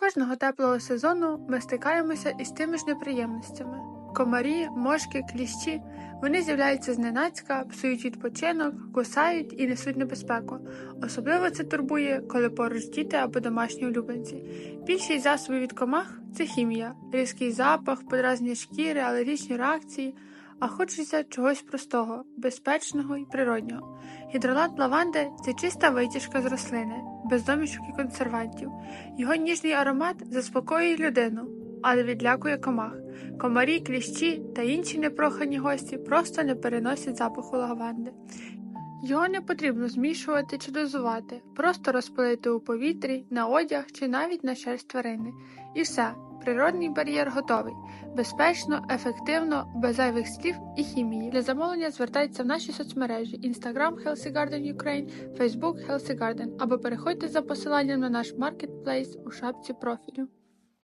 Кожного теплого сезону ми стикаємося із тими ж неприємностями. Комарі, мошки, кліщі вони з'являються зненацька, псують відпочинок, кусають і несуть небезпеку. Особливо це турбує, коли поруч діти або домашні улюбленці. Більшість засобів від комах це хімія, різкий запах, подразнення шкіри, алергічні реакції, а хочеться чогось простого, безпечного і природнього. Гідролат лаванди це чиста витяжка з рослини, без домішок і консервантів. Його ніжний аромат заспокоює людину, але відлякує комах. Комарі, кліщі та інші непрохані гості просто не переносять запаху лаванди. Його не потрібно змішувати чи дозувати, просто розпилити у повітрі, на одяг чи навіть на шерсть тварини. І все, природний бар'єр готовий. Безпечно, ефективно, без зайвих слів і хімії. Для замовлення звертайтеся в наші соцмережі Instagram Healthy Garden Ukraine, Facebook Healthy Garden або переходьте за посиланням на наш маркетплейс у шапці профілю.